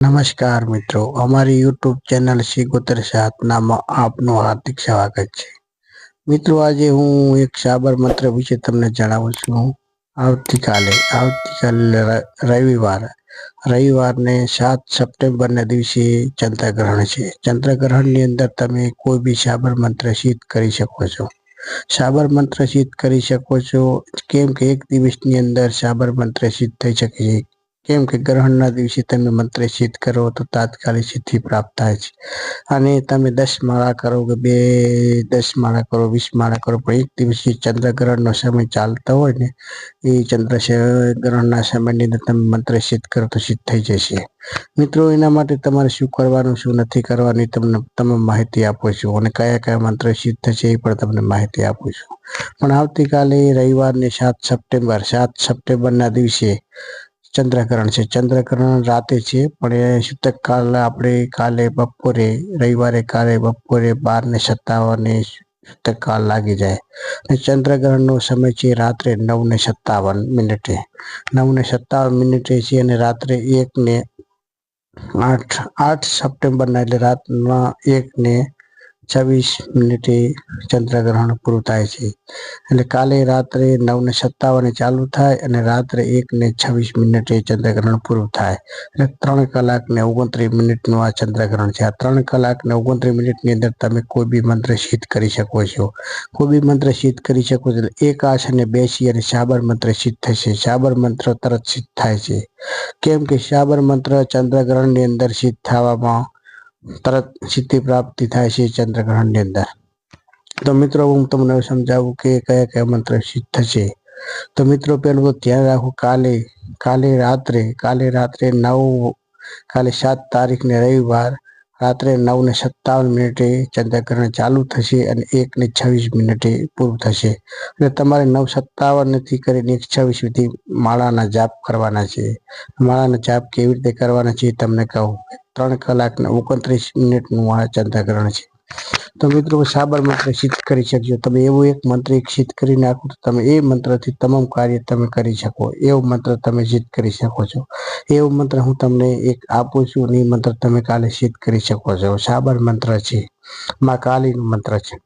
નમસ્કાર મિત્રો, અમારી યુટ્યુબ ચેનલ શીગોતર સાતનામાં આપનું હાર્દિક સ્વાગત છે. મિત્રો, આજે હું એક સાબર મંત્ર વિશે તમને જણાવું છું. આવતીકાલે આવતીકાલે રવિવાર. રવિવારને સાત સપ્ટેમ્બરના દિવસે ચંદ્રગ્રહણ છે. ચંદ્રગ્રહણની અંદર તમે કોઈ બી સાબર મંત્ર સિદ્ધ કરી શકો છો. સાબર મંત્ર સિદ્ધ કરી શકો છો. કેમ કે એક દિવસની અંદર સાબર મંત્ર સિદ્ધ થઈ શકે છે. કેમ કે ગ્રહણના દિવસે તમે મંત્ર સિદ્ધ કરો તો તાત્કાલિક સિદ્ધિ પ્રાપ્ત થાય છે. અને તમે દસ માળા કરો કે બે, દસ માળા કરો, વીસ માળા કરો, પણ એક દિવસે ચંદ્રગ્રહણનો સમય ચાલતો હોય ને, એ ચંદ્ર ગ્રહણના સમયની અંદર તમે મંત્ર સિદ્ધ કરો તો સિદ્ધ થઈ જશે. મિત્રો, એના માટે તમારે શું કરવાનું, શું નથી કરવાની તમને, તમે માહિતી આપો છો. અને કયા કયા મંત્ર સિદ્ધ થશે એ પણ તમને માહિતી આપું છું. પણ આવતીકાલે રવિવારને સાત સપ્ટેમ્બર, સાત સપ્ટેમ્બરના દિવસે ચંદ્રગ્રહણ છે. ચંદ્રગ્રહણ રાતે છે, પણ એ સૂતક કાલ આપણે કાલે, બપોરે, રવિવારે, કાલે, બપોરે બાર ને સત્તાવને સૂતક કાલ લાગી જાય. અને ચંદ્રગ્રહણનો સમય છે રાત્રે નવ ને સત્તાવન મિનિટે. નવ ને સત્તાવન મિનિટે છે અને રાત્રે એક ને આઠ આઠ સપ્ટેમ્બરના, એટલે રાતના એક ને છવ્વીસ મિનિટે ચંદ્રગ્રહણ પૂરું થાય છે. એટલે કાલે રાત્રે નવ ને સત્તાવને ચાલુ થાય અને રાત્રે એક ને છવ્વીસ મિનિટે ચંદ્રગ્રહણ પૂરું થાય. એટલે ત્રણ કલાક ને ઓગણત્રીસ મિનિટનું આ ચંદ્રગ્રહણ છે. આ ત્રણ કલાક ને ઓગણત્રીસ મિનિટની અંદર તમે કોઈ બી મંત્ર સિદ્ધ કરી શકો છો. કોઈ બી મંત્ર સિદ્ધ કરી શકો છો. એક આશ અને બેસી અને સાબર મંત્ર સિદ્ધ થશે. સાબર મંત્ર તરત સિદ્ધ થાય છે. કેમ કે સાબર મંત્ર ચંદ્રગ્રહણની અંદર સિદ્ધ થવામાં તરત સિદ્ધિ પ્રાપ્તિ થાય છે ચંદ્રગ્રહણની અંદર. તો મિત્રો, હું તમને સમજાવું કે કયા કયા મંત્ર સિદ્ધ થશે તો મિત્રો તો ધ્યાન રાખો, કાલે કાલે રાત્રે કાલે રાત્રે નવ, કાલે સાત તારીખને રવિવાર, રાત્રે નવ ને સત્તાવન મિનિટે ચંદ્રગ્રહણ ચાલુ થશે અને એક ને છવ્વીસ મિનિટે પૂરું થશે. અને તમારે નવ સત્તાવનથી કરીને એક છવ્વીસ સુધી માળાના જાપ કરવાના છે. માળાના જાપ કેવી રીતે કરવાના છે તમને કહું. ત્રણ કલાક ને ઓગણત્રીસ મિનિટનું આ ચંદ્રગ્રહણ છે. તો મિત્રો, સાબર મંત્ર સિદ્ધ કરી શકજો. તમે એવું એક મંત્ર એક સિદ્ધ કરી નાખો તો તમે એ મંત્રથી તમામ કાર્ય તમે કરી શકો. એવો મંત્ર તમે સિદ્ધ કરી શકો છો. એવો મંત્ર હું તમને એક આપું છું અને એ મંત્ર તમે કાલે સિદ્ધ કરી શકો છો. સાબર મંત્ર છે. માં કાલીનું મંત્ર છે.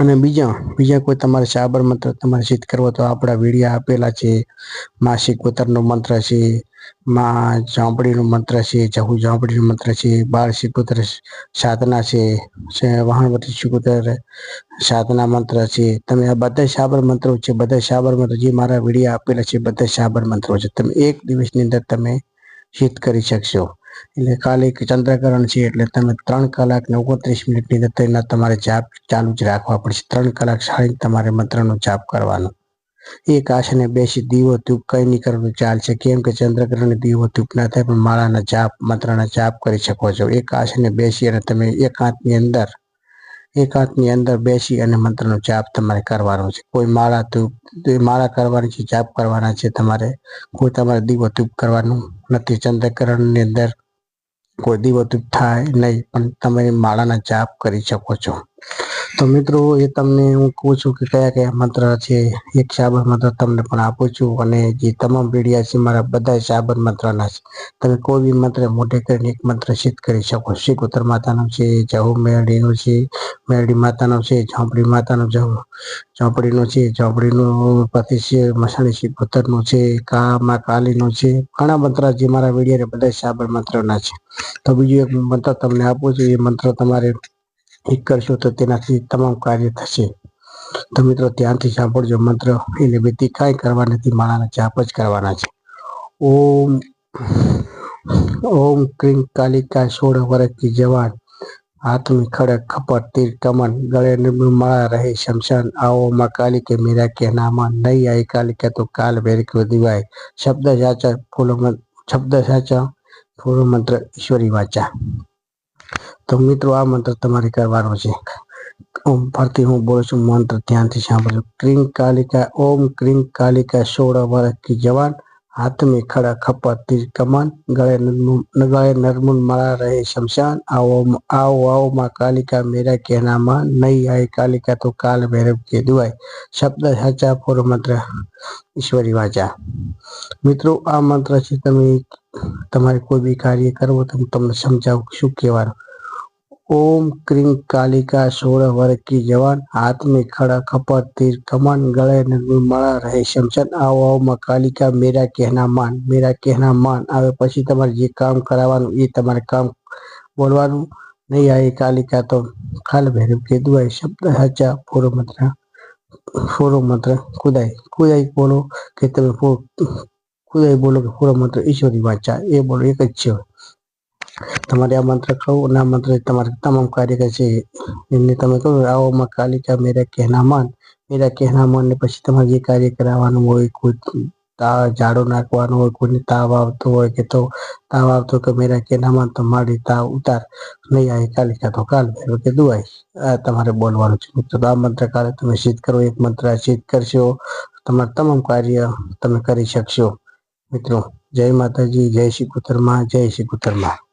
અને બીજા બીજા કોઈ તમારે સાબર મંત્ર તમારે સિદ્ધ કરવો તો આપણા વિડીયા આપેલા છે. માસિક ઉતરનો મંત્ર છે. માં ઝાંપડીનું મંત્ર છે, જહુ ઝાંપડીનું મંત્ર છે, બાળ શિકોતર સાધના છે વહાણવટી શિકોતર સાધના મંત્ર છે. તમે આ બધા સાબર મંત્રો છે બધા સાબર મંત્રો જે મારા વીડિયો આપેલા છે બધા સાબર મંત્રો છે. તમે એક દિવસની અંદર તમે સિદ્ધ કરી શકશો. એટલે કાલે ચંદ્રકરણ છે, એટલે તમે ત્રણ કલાક ને ઓગણત્રીસ મિનિટની અંદર તેના તમારે જાપ ચાલુ જ રાખવા પડશે. ત્રણ કલાક સાડી તમારે મંત્રનો જાપ કરવાનો. એક આશને બેસી દીવો ધૂપ કઈ નહીં ચાલશે. કેમ કે ચંદ્રગ્રહણ દીવો ધૂપ ના થાય પણ માળાના જાપ, મંત્રના જાપ કરી શકો છો. એક આશને બેસી અને તમે એકાંતની અંદર એકાંતની અંદર બેસી અને મંત્રનો જાપ તમારે કરવાનો છે. કોઈ માળા ધૂપ માળા કરવાની છે, જાપ કરવાના છે તમારે. કોઈ તમારે દીવો ધૂપ કરવાનું નથી. ચંદ્રકરણની અંદર કોઈ દીવો ધૂપ થાય નહીં, પણ તમે માળાના જાપ કરી શકો છો. તો મિત્રો, એ તમને હું કહું છું કે કયા કયા મંત્ર છે, એક સાબર મંત્ર તમને પણ આપું છું અને જે તમામ પીડિયા છે મારા બધા સાબર મંત્રના છે. તમે કોઈ બી મંત્ર મોઢે કરીને એક મંત્ર સિદ્ધ કરી શકો. શીકોતર માતાનો છે, જહુ મેરડીનો છે, મેરડી માતાનો છે, ઝોંપડી માતાનો ઝોંપડીનો છે, ઝોંપડીનો પતિ છે, મસાણી શીકોતરનો છે કામાં કાલીનો છે, ઘણા મંત્ર જે મારા વીડિયો બધા સાબર મંત્રના છે. તો બીજું એક મંત્ર તમને આપું છું, એ મંત્ર તમારે એક કરશો તો તેનાથી તમામ કાર્ય થશે. તો મિત્રો ધ્યાનથી સાંભળજો, મંત્ર એટલે બીજી કાંઈ કરવા નથી માળાના જાપ જ કરવાના છે. ઓમ ઓમ ક્રીમ કાલિકા સોળ વર્ષથી જવાન હાથમાં ખડક ખપટ, તીર કમન, ગળે માળા રહે, શમશાન આવો, માં કાલિકે મીરા કે નામાં નહીં આઈ કાલિકા તો કાલ વેર કયો દિવાય. શબ્દ સાચા ફૂલો શબ્દ સાચા ફૂલો મંત્ર ઈશ્વરી વાચા. તો મિત્રો, આ મંત્ર તમારે કરવાનો છે. ઓમ ફરતી હું બોલું છું, મંત્ર ધ્યાનથી સાંભળજો. ક્રીમ કાલિકા, ઓમ ક્રીમ કાલિકા, સોળ વર્ષ કી જવાન હાથ મેં ખડા ખપા તીર કમાન, ગળે ગળે નરમુન મારા રહે શમશાન. આવો આવો આવો માં કાલિકા મેરા કહેનામાં, નહીં આય કાલિકા તો કાલ ભૈરવ કે દુઆય. શબ્દ સાચા પૂરો મંત્ર, ઈશ્વરી વાચા. મિત્રો, આ મંત્ર છે, તમે, તમારે કોઈ બી કાર્ય કરવો તો હું તમને સમજાવું શું કહેવાનું. ओम क्रीं कालिका सोलह वर्ग की जवान हाथ में खड़ा खपर तीर कमान गले निर्मला રહે શમશાન આવો આવો માં કાલિકા મેરા કહેના માન મેરા કહેના માન આવે પછી તમારે જે કામ કરાવવાનું એ તમારે કામ બોલવાનું નહીં આવે કાલિકા તો કાલ ભૈરવ કે દુઆએ શબ્દ સાચા પૂરો મંત્ર પૂરો મંત્ર ખુદાઈ ખુદાઈ બોલો કે તમે ખુદાઈ બોલો કે પૂરો મંત્ર ઈશ્વરી વાચા એ બોલો એક જ છે તમારે આ મંત્ર કહું અને આ મંત્ર તમારે તમામ કાર્ય છે. એમને તમે કહો, આવો માં કાલિકા મેરા કહેના મન. મેરા કહેના મન ને પછી તમારે જે કાર્ય કરાવવાનું હોય, કોઈ તાવ ઝાડો નાખવાનો હોય, કોઈને તાવ આવતો હોય કે તો તાવ આવતો કે મેરા કહેના માન, તો મારી તાવ ઉતાર. નહીં આવે કાલિકા, તો કાલ ભેરો કે દુઆઈ આ તમારે બોલવાનું છે. મિત્રો આ મંત્ર કાલે તમે સિદ્ધ કરો, એક મંત્ર સિદ્ધ કરશો. તમારા તમામ કાર્ય તમે કરી શકશો. મિત્રો, જય માતાજી, જય શ્રી કુતરમાં જય શ્રી કુતરમાં